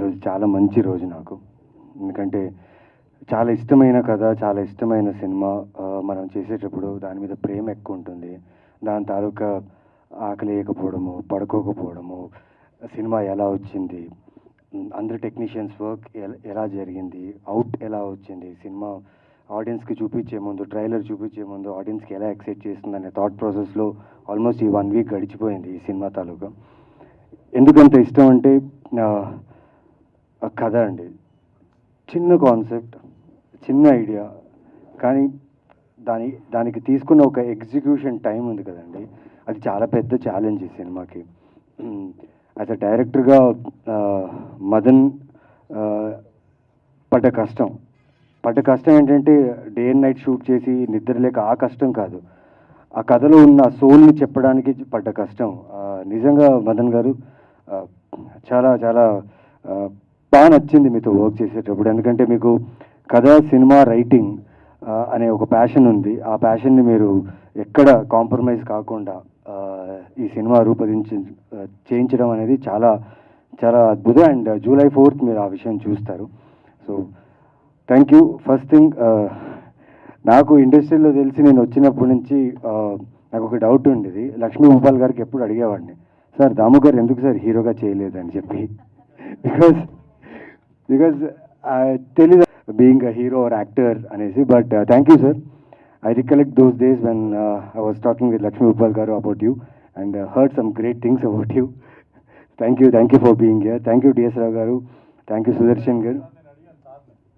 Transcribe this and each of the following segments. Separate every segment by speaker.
Speaker 1: ఈరోజు చాలా మంచి రోజు నాకు. ఎందుకంటే చాలా ఇష్టమైన కథ చాలా ఇష్టమైన సినిమా మనం చేసేటప్పుడు దాని మీద ప్రేమ ఎక్కువ ఉంటుంది. దాని తాలూకా ఆకలి వేయకపోవడము పడుకోకపోవడము సినిమా ఎలా వచ్చింది అందరి అందరు టెక్నీషియన్స్ వర్క్ ఎలా జరిగింది అవుట్ ఎలా వచ్చింది సినిమా ఆడియన్స్కి చూపించే ముందు ట్రైలర్ చూపించే ముందు ఆడియన్స్కి ఎలా ఎక్సైట్ చేస్తుంది అనే థాట్ ప్రాసెస్లో ఆల్మోస్ట్ ఈ వన్ వీక్ గడిచిపోయింది ఈ సినిమా తాలూకా. ఎందుకంత ఇష్టం అంటే కథ అండి. చిన్న కాన్సెప్ట్ చిన్న ఐడియా. కానీ దాని దానికి తీసుకున్న ఒక ఎగ్జిక్యూషన్ టైం ఉంది కదండి. అది చాలా పెద్ద ఛాలెంజ్ ఈ సినిమాకి. యాజ్ అ డైరెక్టర్గా మదన్ పడ్డ కష్టం. పడ్డ కష్టం ఏంటంటే డే అండ్ నైట్ షూట్ చేసి నిద్ర లేక ఆ కష్టం కాదు. ఆ కథలో ఉన్న సోల్ని చెప్పడానికి పడ్డ కష్టం. నిజంగా మదన్ గారు చాలా చాలా బాగా నచ్చింది మీతో వర్క్ చేసేటప్పుడు. ఎందుకంటే మీకు కథ సినిమా రైటింగ్ అనే ఒక ప్యాషన్ ఉంది. ఆ ప్యాషన్ని మీరు ఎక్కడ కాంప్రమైజ్ కాకుండా ఈ సినిమా రూపొందించి చేయించడం అనేది చాలా చాలా అద్భుతం. అండ్ జూలై ఫోర్త్ మీరు ఆ విషయం చూస్తారు. So thank you first thing నాకు ఇండస్ట్రీలో తెలిసి నేను వచ్చినప్పటి నుంచి నాకు ఒక డౌట్ ఉండేది. లక్ష్మీ గోపాల్ గారికి ఎప్పుడు అడిగేవాడిని సార్ దాము గారు ఎందుకు సార్ హీరోగా చేయలేదని చెప్పి. Because బికాస్ తెలీదు being a hero or actor అనేసి but thank you sir I recollect those days when I was talking with Lakshmi Bhupal garu about you and heard some great things about you thank you thank you for being here thank you DS Rao garu thank you Sudarshan గారు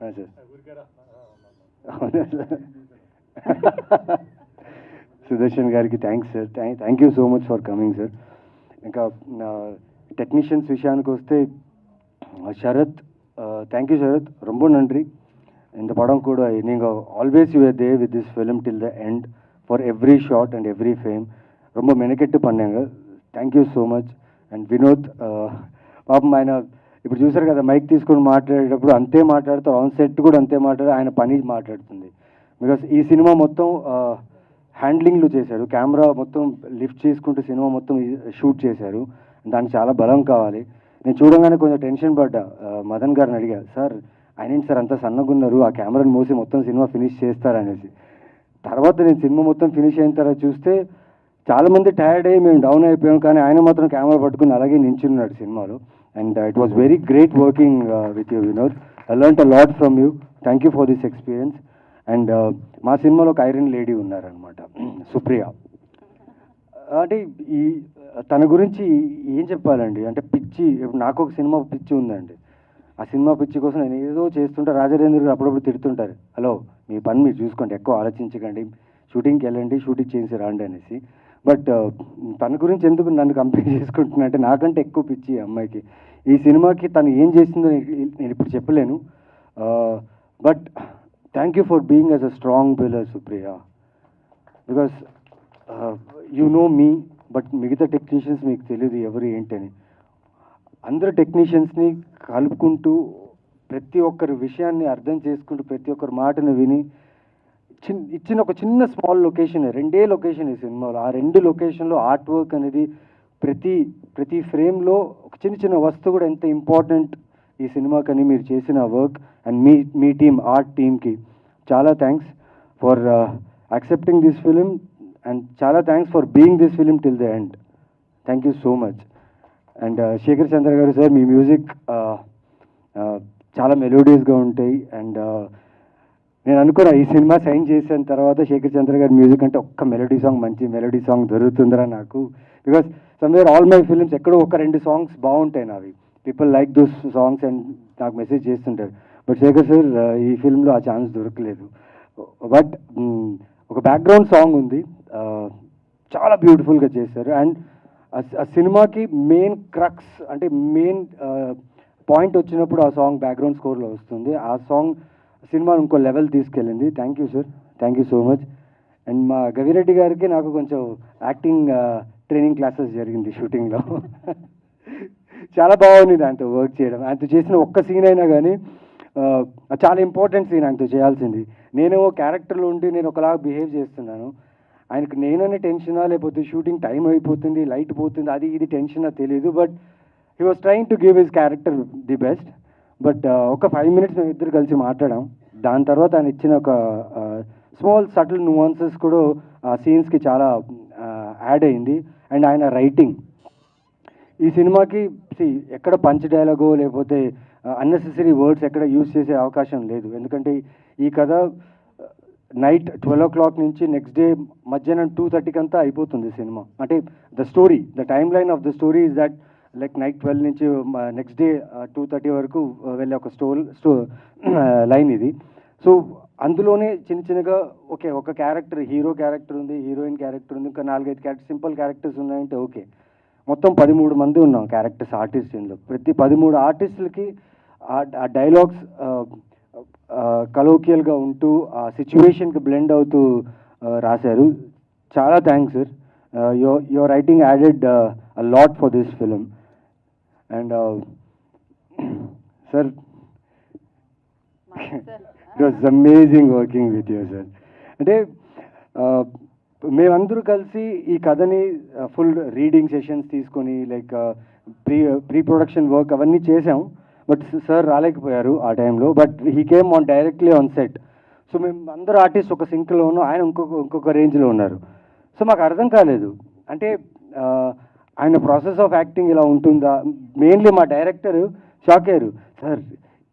Speaker 1: sir అవునా sir Sudarshan గారికి thanks sir thank you so much for coming sir ఇంకా technicians విషయానికి వస్తే Sarath thank you Sarath ரொம்ப நன்றி இந்த படம் கூட நீங்கள் always you there with this film till the end for every shot and every frame ரொம்ப மெனக்கெட்டு பண்ணாங்க thank you so much and Vinod పాపం ఆయన ఇప్పుడు చూసారు కదా మైక్ తీసుకొని మాట్లాడేటప్పుడు అంతే మాట్లాడుతారు ఆన్ సెట్ కూడా అంతే మాట్లాడు ఆయన పని మాట్లాడుతుంది బికాస్ ఈ సినిమా మొత్తం హ్యాండ్లింగ్లు చేశాడు కెమెరా మొత్తం లిఫ్ట్ చేసుకుంటూ సినిమా మొత్తం షూట్ చేశారు దానికి చాలా బలం కావాలి నేను చూడంగానే కొంచెం టెన్షన్ పడ్డా. మదన్ గారిని అడిగా సార్ ఆయన సార్ అంత సన్నగున్నారు ఆ కెమెరాని మోసి మొత్తం సినిమా ఫినిష్ చేస్తారనేసి. తర్వాత నేను సినిమా మొత్తం ఫినిష్ అయిన తర్వాత చూస్తే చాలామంది టైర్డ్ అయ్యి మేము డౌన్ అయిపోయాం కానీ ఆయన మాత్రం కెమెరా పట్టుకుని అలాగే నించున్నాడు సినిమాలో. And it was very great working with you Vinod I learn a lot from you thank you for this experience and మా సినిమాలో ఒక ఐరన్ లేడీ ఉన్నారనమాట సుప్రియ. అంటే ఈ తన గురించి ఏం చెప్పాలండి? అంటే పిచ్చి ఇప్పుడు నాకు ఒక సినిమా పిచ్చి ఉందండి. ఆ సినిమా పిచ్చి కోసం నేను ఏదో చేస్తుంటే రాజరేంద్ర గారు అప్పుడప్పుడు తిడుతుంటారు. హలో మీ పని మీరు చూసుకోండి ఎక్కువ ఆలోచించకండి. షూటింగ్కి వెళ్ళండి షూటింగ్ చేసి రాండి అనేసి. బట్ తన గురించి ఎందుకు నన్ను కంపేర్ చేసుకుంటున్నా అంటే నాకంటే ఎక్కువ పిచ్చి అమ్మాయికి. ఈ సినిమాకి తను ఏం చేసిందో నేను ఇప్పుడు చెప్పలేను. But thank you for being as a strong pillar Supriya. Because you know me but మిగతా టెక్నీషియన్స్ మీకు తెలియదు ఎవరు ఏంటని. అందరు టెక్నీషియన్స్ని కలుపుకుంటూ ప్రతి ఒక్కరి విషయాన్ని అర్థం చేసుకుంటూ ప్రతి ఒక్కరి మాటను విని చిన్ ఇచ్చిన ఒక చిన్న స్మాల్ లొకేషన్ రెండే లొకేషన్ ఈ సినిమాలో. ఆ రెండు లొకేషన్లో ఆర్ట్ వర్క్ అనేది ప్రతి ప్రతి ఫ్రేమ్లో ఒక చిన్న చిన్న వస్తువు కూడా ఎంత ఇంపార్టెంట్ ఈ సినిమాకని మీరు చేసిన వర్క్ అండ్ మీ మీ టీమ్ ఆర్ట్ టీమ్కి. చాలా thanks for accepting this film. And uh, uh, uh, చాలా thanks for being this film till the end thank you so much and Shekhar Chandra గారు సార్ మీ మ్యూజిక్ చాలా మెలోడియస్గా ఉంటాయి. అండ్ నేను అనుకున్నా ఈ సినిమా సైన్ చేసిన తర్వాత శేఖర్ చంద్ర గారి మ్యూజిక్ అంటే ఒక్క మెలోడీ సాంగ్ మంచి మెలోడీ సాంగ్ దొరుకుతుందిరా నాకు. Because somewhere all my films ఎక్కడో ఒక రెండు సాంగ్స్ బాగుంటాయి నావి. People like those songs and నాకు మెసేజ్ చేస్తుంటారు. బట్ శేఖర్ సార్ ఈ ఫిల్మ్లో ఆ ఛాన్స్ దొరకలేదు. బట్ mm, ఒక బ్యాక్గ్రౌండ్ సాంగ్ ఉంది. చాలా బ్యూటిఫుల్గా చేశారు. అండ్ ఆ సినిమాకి మెయిన్ క్రక్స్ అంటే మెయిన్ పాయింట్ వచ్చినప్పుడు ఆ సాంగ్ బ్యాక్గ్రౌండ్ స్కోర్లో వస్తుంది. ఆ సాంగ్ సినిమా ఇంకో లెవెల్ తీసుకెళ్ళింది. Thank you sir. Thank you so much. And మా గవిరెడ్డి గారికి నాకు కొంచెం యాక్టింగ్ ట్రైనింగ్ క్లాసెస్ జరిగింది షూటింగ్లో. చాలా బాగుంది దాంతో వర్క్ చేయడం. ఆయనతో చేసిన ఒక్క సీన్ అయినా కానీ చాలా ఇంపార్టెంట్ సీన్ ఆయనతో చేయాల్సింది. నేను క్యారెక్టర్లో ఉండి నేను ఒకలాగా బిహేవ్ చేస్తున్నాను. ఆయనకు నేననే టెన్షనా? లేకపోతే షూటింగ్ టైం అయిపోతుంది లైట్ పోతుంది అది ఇది టెన్షనా తెలియదు but he was trying to give his character the best. But ఒక ఫైవ్ మినిట్స్ మేము ఇద్దరు కలిసి మాట్లాడాం. దాని తర్వాత ఆయన ఇచ్చిన ఒక స్మాల్ సటిల్ నువాన్సెస్ కూడా ఆ సీన్స్కి చాలా యాడ్ అయింది. అండ్ ఆయన రైటింగ్ ఈ సినిమాకి ఎక్కడ పంచ్ డైలాగో లేకపోతే అన్నెసెసరీ వర్డ్స్ ఎక్కడ యూజ్ చేసే అవకాశం లేదు. ఎందుకంటే ఈ కథ నైట్ ట్వెల్వ్ ఓ క్లాక్ నుంచి నెక్స్ట్ డే మధ్యాహ్నం టూ థర్టీకి అంతా అయిపోతుంది సినిమా. అంటే the story the time line of the story is that like night twelve నుంచి నెక్స్ట్ డే టూ థర్టీ వరకు వెళ్ళే ఒక స్టోల్ స్టో లైన్ ఇది. సో అందులోనే చిన్న చిన్నగా ఓకే ఒక క్యారెక్టర్ హీరో క్యారెక్టర్ ఉంది హీరోయిన్ క్యారెక్టర్ ఉంది ఇంకా నాలుగైదు క్యారెక్టర్ సింపుల్ క్యారెక్టర్స్ ఉన్నాయంటే ఓకే. మొత్తం పదిమూడు మంది ఉన్నాం క్యారెక్టర్స్ ఆర్టిస్ట్ ఇందులో. ప్రతి పదిమూడు ఆర్టిస్టులకి ఆ డైలాగ్స్ కలోకియల్గా ఉంటూ ఆ సిచ్యువేషన్కి బ్లెండ్ అవుతూ రాశారు. చాలా thanks sir yo your writing added lot for this film and sir it was amazing working with you sir అంటే మేమందరూ కలిసి ఈ కథని ఫుల్ రీడింగ్ సెషన్స్ తీసుకొని like pre pre production work అవన్నీ చేసాం బట్ సార్ రాలేకపోయారు ఆ టైంలో. But he came on directly on set. So మేము అందరూ ఆర్టిస్ట్ ఒక సింక్లోను ఆయన ఇంకొక ఇంకొక రేంజ్లో ఉన్నారు. సో మాకు అర్థం కాలేదు. అంటే ఆయన ప్రాసెస్ ఆఫ్ యాక్టింగ్ ఇలా ఉంటుందా? మెయిన్లీ మా డైరెక్టర్ షాక్ అయ్యారు. సార్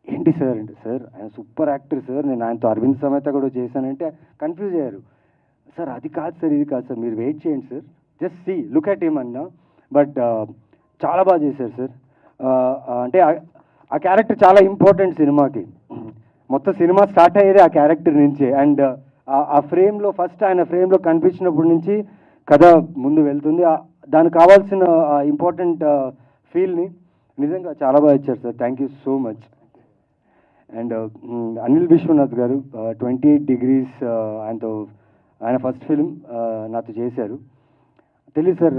Speaker 1: ఏంటి సార్ అంటే సార్ ఆయన సూపర్ యాక్టర్ సార్ నేను ఆయనతో అరవింద్ సమేత కూడా చేశానంటే కన్ఫ్యూజ్ అయ్యారు. సార్ అది కాదు సార్ ఇది కాదు సార్ మీరు వెయిట్ చేయండి sir. Just see look at ఏమన్నా బట్ చాలా బాగా చేశారు సార్. అంటే ఆ- క్యారెక్టర్ చాలా ఇంపార్టెంట్ సినిమాకి. మొత్తం సినిమా స్టార్ట్ అయ్యేది ఆ క్యారెక్టర్ నుంచి. అండ్ ఆ ఫ్రేమ్లో ఫస్ట్ ఆయన ఫ్రేమ్లో కనిపించినప్పటి నుంచి కథ ముందు వెళ్తుంది. దానికి కావాల్సిన ఇంపార్టెంట్ ఫీల్ని నిజంగా చాలా బాగా ఇచ్చారు sir. Thank you so much. And Anil Vishwanath గారు ట్వంటీ ఎయిట్ డిగ్రీస్ ఆయనతో ఆయన ఫస్ట్ ఫిల్మ్ నాతో చేశారు. తెలియదు సార్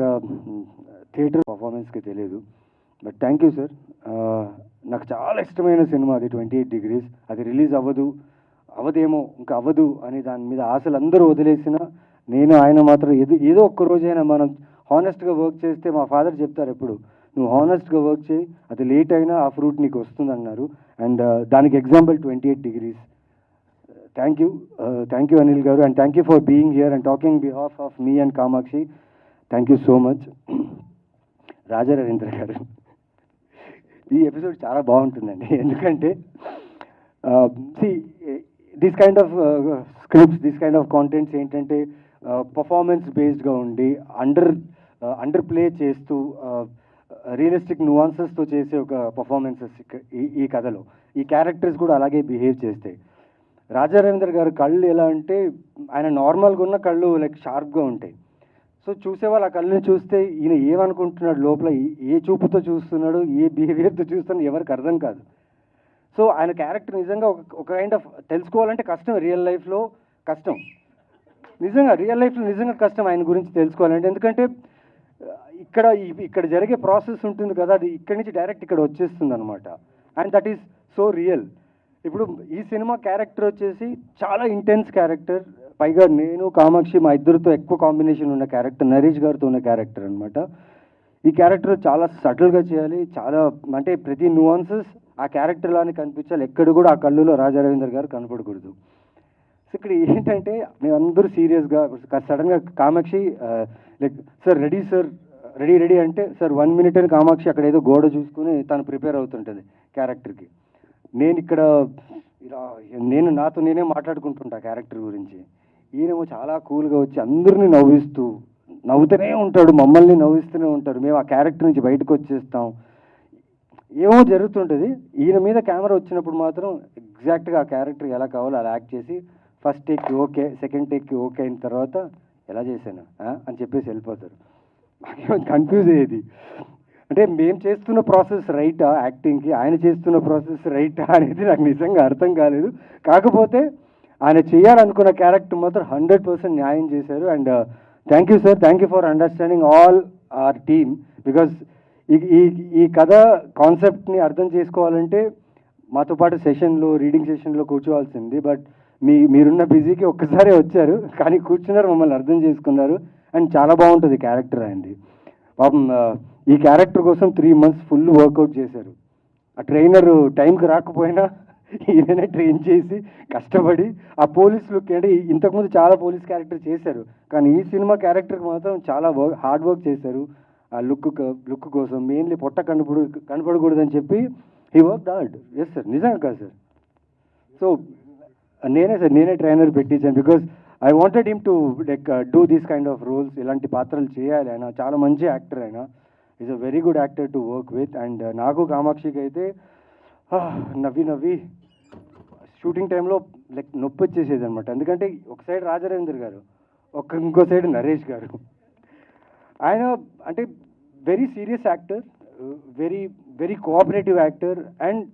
Speaker 1: థియేటర్ పర్ఫార్మెన్స్కి తెలియదు బట్ థ్యాంక్ యూ సార్ నాకు చాలా ఇష్టమైన సినిమా అది ట్వంటీ ఎయిట్ డిగ్రీస్. అది రిలీజ్ అవ్వదు. అవ్వదేమో ఇంకా అవ్వదు అని దాని మీద ఆశలు అందరూ వదిలేసిన నేను ఆయన మాత్రం ఏదో ఏదో ఒక్క రోజైనా మనం హానెస్ట్గా వర్క్ చేస్తే మా ఫాదర్ చెప్తారు ఎప్పుడు నువ్వు హానెస్ట్గా వర్క్ చేయి అది లేట్ అయినా ఆ ఫ్రూట్ నీకు వస్తుంది అన్నారు అండ్ uh, దానికి example twenty eight degrees. Thank you thank you Anil గారు. And thank you for being here and talking behalf of me and Kamakshi thank you so much Raja Ravindra గారు. ఈ episode చాలా బాగుంటుందండి. ఎందుకంటే see this kind of scripts this kind of contents ఏంటంటే performance బేస్డ్గా ఉండి under under play చేస్తూ realistic నువాన్సెస్తో చేసే ఒక పర్ఫార్మెన్సెస్ ఈ ఈ కథలో. ఈ క్యారెక్టర్స్ కూడా అలాగే బిహేవ్ చేస్తాయి. రాజా రవీంద్ర గారు కళ్ళు ఎలా అంటే ఆయన నార్మల్గా ఉన్న కళ్ళు లైక్ షార్ప్గా ఉంటాయి. సో చూసేవాళ్ళు ఆ కళ్ళని చూస్తే ఈయన ఏమనుకుంటున్నాడు లోపల? ఏ- చూపుతో చూస్తున్నాడు? ఏ బిహేవియర్తో చూస్తున్నాడు? ఎవరికి అర్థం కాదు. సో ఆయన క్యారెక్టర్ నిజంగా ఒక ఒక కైండ్ ఆఫ్ తెలుసుకోవాలంటే కష్టం రియల్ లైఫ్లో కష్టం. నిజంగా రియల్ లైఫ్లో నిజంగా కష్టం ఆయన గురించి తెలుసుకోవాలంటే. ఎందుకంటే ఇక్కడ ఇక్కడ జరిగే ప్రాసెస్ ఉంటుంది కదా అది ఇక్కడి నుంచి డైరెక్ట్ ఇక్కడ వచ్చేస్తుంది అనమాట and that is so real ఇప్పుడు ఈ సినిమా క్యారెక్టర్ వచ్చేసి చాలా ఇంటెన్స్ క్యారెక్టర్ పైగా నేను కామాక్షి మా ఇద్దరితో ఎక్కువ కాంబినేషన్ ఉన్న క్యారెక్టర్ నరేష్ గారితో ఉన్న క్యారెక్టర్ అనమాట ఈ క్యారెక్టర్ చాలా సటిల్గా చేయాలి చాలా అంటే ప్రతి నువాన్సెస్ ఆ క్యారెక్టర్ లానే కనిపించాలి. ఎక్కడ కూడా ఆ కళ్ళులో రాజా రవీందర్ గారు కనపడకూడదు. సో ఇక్కడ ఏంటంటే మేమందరూ సీరియస్గా సడన్గా Kamakshi like sir ready sir ready ready అంటే సార్ వన్ మినిట్ అని కామాక్షి అక్కడ ఏదో గోడ చూసుకుని తను ప్రిపేర్ అవుతుంటుంది క్యారెక్టర్కి నేను ఇక్కడ ఇలా నేను నాతో నేనే మాట్లాడుకుంటుంటా క్యారెక్టర్ గురించి. ఈయనేమో చాలా కూల్గా వచ్చి అందరినీ నవ్విస్తూ నవ్వుతూనే ఉంటాడు మమ్మల్ని నవ్విస్తూనే ఉంటారు మేము ఆ క్యారెక్టర్ నుంచి బయటకు వచ్చేస్తాం. ఏమో జరుగుతుంటుంది. ఈయన మీద కెమెరా వచ్చినప్పుడు మాత్రం ఎగ్జాక్ట్గా ఆ క్యారెక్టర్ ఎలా కావాలో అలా యాక్ట్ చేసి ఫస్ట్ టేక్కి ఓకే సెకండ్ టేక్కి ఓకే అయిన తర్వాత ఎలా చేశాను అని చెప్పేసి వెళ్ళిపోతారు. నాకేమో కన్ఫ్యూజ్ అయ్యేది. అంటే మేము చేస్తున్న ప్రాసెస్ రైటా యాక్టింగ్కి? ఆయన చేస్తున్న ప్రాసెస్ రైటా అనేది నాకు నిజంగా అర్థం కాలేదు. కాకపోతే ఆయన చేయాలనుకున్న క్యారెక్టర్ మాత్రం హండ్రెడ్ పర్సెంట్ న్యాయం చేశారు. And thank you sir thank you for understanding all our team because ఈ ఈ ఈ కథ కాన్సెప్ట్ని అర్థం చేసుకోవాలంటే మాతో పాటు సెషన్లో రీడింగ్ సెషన్లో కూర్చోవాల్సింది. బట్ మీ మీరున్న బిజీకి ఒక్కసారి వచ్చారు. కానీ కూర్చున్నారు మమ్మల్ని అర్థం చేసుకున్నారు. అండ్ చాలా బాగుంటుంది క్యారెక్టర్ అండి. పాపం uh, ఈ క్యారెక్టర్ కోసం త్రీ మంత్స్ ఫుల్ వర్కౌట్ చేశారు. ఆ ట్రైనర్ టైంకి రాకపోయినా ఈయననే ట్రైన్ చేసి కష్టపడి ఆ పోలీస్ లుక్ అంటే ఇంతకుముందు చాలా పోలీస్ క్యారెక్టర్ చేశారు. కానీ ఈ సినిమా క్యారెక్టర్కి మాత్రం చాలా వర్క్ హార్డ్ వర్క్ చేశారు. ఆ లుక్ లుక్ కోసం మెయిన్లీ పొట్ట కనపడు కనపడకూడదని చెప్పి ఈ వర్క్ హార్డ్ ఎస్ సార్ నిజంగా కాదు సార్ సో నేనే సార్ నేనే ట్రైనర్ పెట్టించాను because I wanted him to like do these kind of roles ఇలాంటి పాత్రలు చేయాలి ఆయన. చాలా మంచి యాక్టర్ ఆయన. Is a very good actor to work with and నాకు కామాక్షికి అయితే నవ్వి నవ్వి. షూటింగ్ టైంలో లైక్ నొప్పి వచ్చేసేది అనమాట ఎందుకంటే ఒక సైడ్ రాజరేందర్ గారు ఒక ఇంకో సైడ్ నరేష్ గారు. ఆయన అంటే very serious actor very very cooperative actor and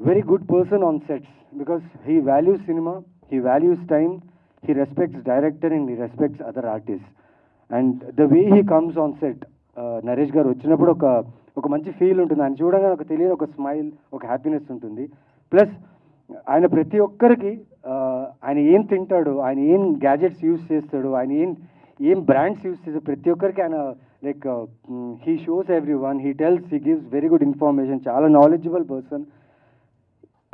Speaker 1: very good person on sets because he values cinema he values time he respects director and he respects other artist and the way he comes on set Naresh గారు వచ్చినప్పుడు ఒక ఒక మంచి feel ఉంటుంది. ఆయన చూడగానే ఒక తెలియని ఒక స్మైల్ ఒక హ్యాపీనెస్ ఉంటుంది. ప్లస్ ఆయన ప్రతి ఒక్కరికి ఆయన ఏం తింటాడు ఆయన ఏం గ్యాజెట్స్ యూస్ చేస్తాడు ఆయన ఏం ఏం బ్రాండ్స్ యూస్ చేస్తాడు ప్రతి ఒక్కరికి ఆయన like he shows everyone he tells he gives very good information. చాలా knowledgeable person.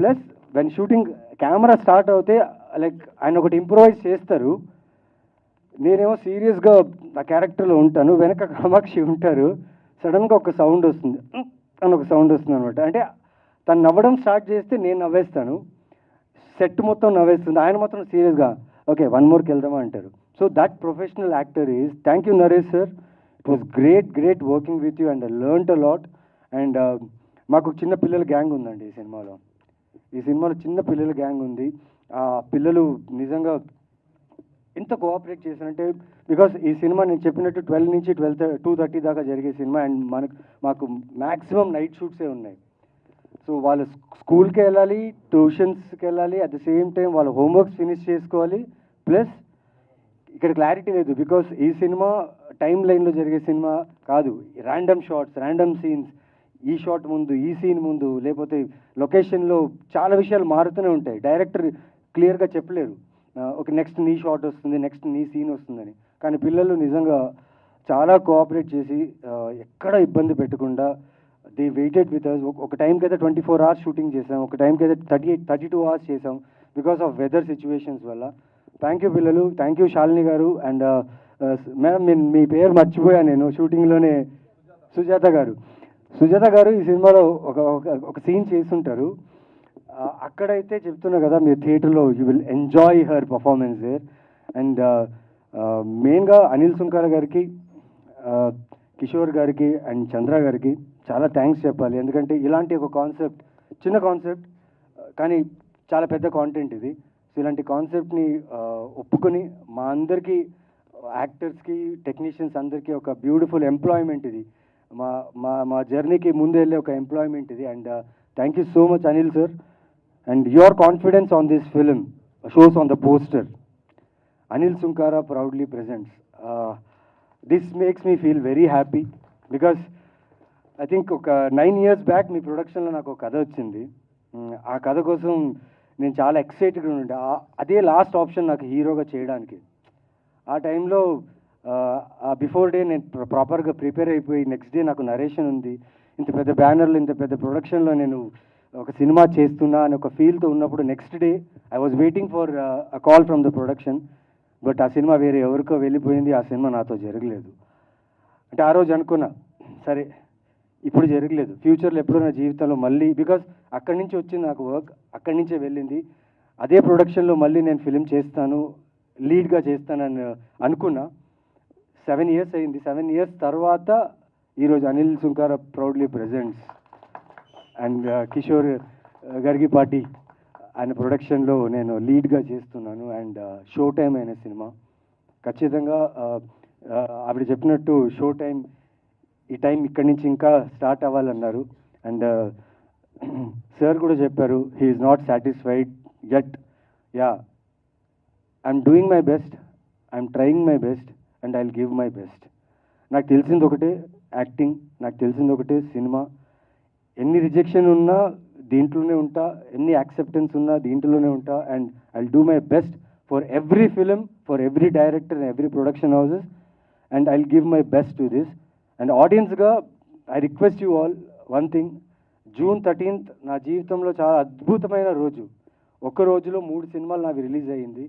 Speaker 1: Plus when shooting camera start అవుతే లైక్ ఆయన ఒకటి ఇంప్రూవైజ్ చేస్తారు. నేనేమో సీరియస్గా ఆ క్యారెక్టర్లో ఉంటాను వెనక కామాక్షి ఉంటారు సడన్గా ఒక సౌండ్ వస్తుంది అని ఒక సౌండ్ వస్తుంది అనమాట అంటే తను నవ్వడం స్టార్ట్ చేస్తే నేను నవ్వేస్తాను సెట్ మొత్తం నవ్వేస్తుంది ఆయన మాత్రం సీరియస్గా ఓకే వన్ మోర్కి వెళ్దామా? అంటారు. So that professional actor is thank you Naresh sir it was great great working with you and learn a lot and మాకు చిన్న పిల్లల గ్యాంగ్ ఉందండి ఈ సినిమాలో. ఈ సినిమాలో చిన్న పిల్లల గ్యాంగ్ ఉంది. ఆ పిల్లలు నిజంగా ఎంత కోఆపరేట్ చేశారంటే బికాస్ ఈ సినిమా నేను చెప్పినట్టు ట్వెల్వ్ నుంచి ట్వెల్వ్ టూ థర్టీ దాకా జరిగే సినిమా అండ్ మనకు మాకు మ్యాక్సిమం నైట్ షూట్సే ఉన్నాయి. సో వాళ్ళు స్కూల్కి వెళ్ళాలి ట్యూషన్స్కి వెళ్ళాలి అట్ ద సేమ్ టైం వాళ్ళ హోంవర్క్స్ ఫినిష్ చేసుకోవాలి ప్లస్ ఇక్కడ క్లారిటీ లేదు బికాస్ ఈ సినిమా టైం లైన్లో జరిగే సినిమా కాదు ర్యాండమ్ షార్ట్స్ ర్యాండమ్ సీన్స్ ఈ షాట్ ముందు ఈ సీన్ ముందు లేకపోతే లొకేషన్లో చాలా విషయాలు మారుతూనే ఉంటాయి. డైరెక్టర్ క్లియర్గా చెప్పలేరు. ఒక నెక్స్ట్ నీ షాట్ వస్తుంది నెక్స్ట్ నీ సీన్ వస్తుందని. కానీ పిల్లలు నిజంగా చాలా కోఆపరేట్ చేసి ఎక్కడ ఇబ్బంది పెట్టకుండా దే వెయిటెడ్ విత్ అస్ ఒక టైంకి అయితే ట్వంటీ ఫోర్ అవర్స్ షూటింగ్ చేసాం ఒక టైంకి అయితే thirty eight thirty two hours చేసాం బికాస్ ఆఫ్ వెదర్ సిచ్యువేషన్స్ వల్ల. థ్యాంక్ యూ పిల్లలు థ్యాంక్ యూ శాలిని గారు అండ్ మేడం నేను మీ పేరు మర్చిపోయాను నేను షూటింగ్లోనే సుజాత గారు. సుజాత గారు ఈ సినిమాలో ఒక ఒక- సీన్ చేస్తుంటారు. అక్కడైతే చెప్తున్నా కదా మీరు థియేటర్లో you will enjoy her performance there and మెయిన్గా అనిల్ సుంకర్ గారికి uh, కిషోర్ గారికి అండ్ చంద్ర గారికి చాలా థ్యాంక్స్ చెప్పాలి. ఎందుకంటే ఇలాంటి ఒక కాన్సెప్ట్ చిన్న కాన్సెప్ట్ కానీ చాలా పెద్ద కాంటెంట్ ఇది. సో ఇలాంటి కాన్సెప్ట్ని uh, ఒప్పుకొని మా అందరికీ యాక్టర్స్కి టెక్నీషియన్స్ అందరికీ ఒక బ్యూటిఫుల్ ఎంప్లాయ్మెంట్ ఇది. మా మా మా జర్నీకి ముందు వెళ్ళే ఒక ఎంప్లాయ్మెంట్ ఇది. And thank you so much Anil sir and your confidence on this film shows on the poster Anil Sunkara proudly presents this makes me feel very happy because I think ఒక nine years back మీ ప్రొడక్షన్లో నాకు ఒక కథ వచ్చింది. Mm, ఆ కథ కోసం నేను చాలా ఎక్సైటెడ్గా ఉండే. అదే లాస్ట్ ఆప్షన్ నాకు హీరోగా చేయడానికి. ఆ టైంలో బిఫోర్ డే నేను ప్రాపర్గా ప్రిపేర్ అయిపోయి నెక్స్ట్ డే నాకు నరేషన్ ఉంది. ఇంత పెద్ద బ్యానర్లు ఇంత పెద్ద ప్రొడక్షన్లో నేను ఒక సినిమా చేస్తున్నా అని ఒక ఫీల్తో ఉన్నప్పుడు next day I was waiting for a call from the production but ఆ సినిమా వేరే ఎవరికో వెళ్ళిపోయింది ఆ సినిమా నాతో జరగలేదు. అంటే ఆ రోజు అనుకున్నా సరే ఇప్పుడు జరగలేదు. ఫ్యూచర్లో ఎప్పుడో నా జీవితంలో మళ్ళీ బికాజ్ అక్కడి నుంచి వచ్చింది నాకు వర్క్ అక్కడి నుంచే వెళ్ళింది. అదే ప్రొడక్షన్లో మళ్ళీ నేను ఫిలిం చేస్తాను లీడ్గా చేస్తానని అనుకున్నా. సెవెన్ ఇయర్స్ అయింది. సెవెన్ ఇయర్స్ తర్వాత ఈరోజు Anil Sunkara proudly presents and Kishore Gargipati ఆయన ప్రొడక్షన్లో నేను లీడ్గా చేస్తున్నాను అండ్ షో టైం అయిన సినిమా. ఖచ్చితంగా ఆవిడ చెప్పినట్టు షో టైం ఈ టైం ఇక్కడి నుంచి ఇంకా స్టార్ట్ అవ్వాలన్నారు. అండ్ సార్ కూడా చెప్పారు he is not satisfied yet. Yeah I'm doing my best I'm trying my best and I give my best. నాకు తెలిసింది ఒకటే యాక్టింగ్ నాకు తెలిసింది ఒకటే సినిమా. ఎన్ని రిజెక్షన్ ఉన్నా దీంట్లోనే ఉంటా ఎన్ని యాక్సెప్టెన్స్ ఉన్నా దీంట్లోనే ఉంటా and I do my best for every film for every director and every production houses and I give my best to this and ఆడియన్స్గా I request you all one thing June thirteenth నా జీవితంలో చాలా అద్భుతమైన రోజు. ఒక్క రోజులో మూడు సినిమాలు నాకు రిలీజ్ అయ్యింది.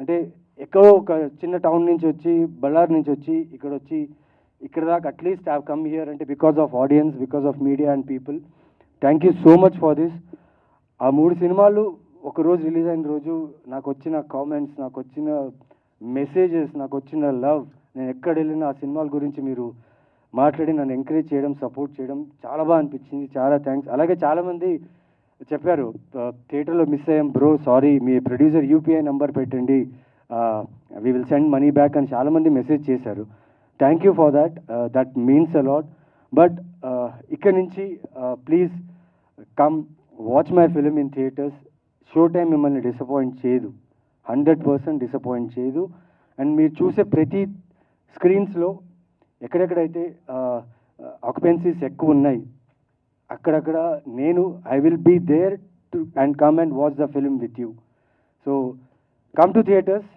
Speaker 1: అంటే ఎక్కడో ఒక చిన్న టౌన్ నుంచి వచ్చి బళ్ళారి నుంచి వచ్చి ఇక్కడ వచ్చి ఇక్కడ దాకా at least have come here అంటే because of audience because of media and people thank you so much for this ఆ మూడు సినిమాలు ఒక రోజు రిలీజ్ అయిన రోజు నాకు వచ్చిన కామెంట్స్ నాకు వచ్చిన మెసేజెస్ నాకు వచ్చిన లవ్ నేను ఎక్కడ వెళ్ళిన ఆ సినిమాల గురించి మీరు మాట్లాడి నన్ను ఎంకరేజ్ చేయడం సపోర్ట్ చేయడం చాలా బాగా అనిపించింది. చాలా థ్యాంక్స్ అలాగే చాలామంది చెప్పారు థియేటర్లో మిస్ అయ్యాం బ్రో సారీ మీ ప్రొడ్యూసర్ యూపీఐ నెంబర్ పెట్టండి. We will send money back అని చాలామంది మెసేజ్ చేశారు. Thank you for that that means a lot but ఇక్కడ నుంచి please come watch my film in theatres show time మిమ్మల్ని డిసప్పాయింట్ చేయదు. హండ్రెడ్ పర్సెంట్ డిసప్పాయింట్ చేయదు. And మీరు చూసే ప్రతి స్క్రీన్స్లో ఎక్కడెక్కడైతే ఆక్యుపెన్సీస్ ఎక్కువ ఉన్నాయి అక్కడక్కడ నేను I will be there to and come and watch the film with you so come to theatres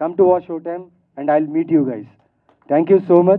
Speaker 1: come to watch show time and I will meet you guys thank you so much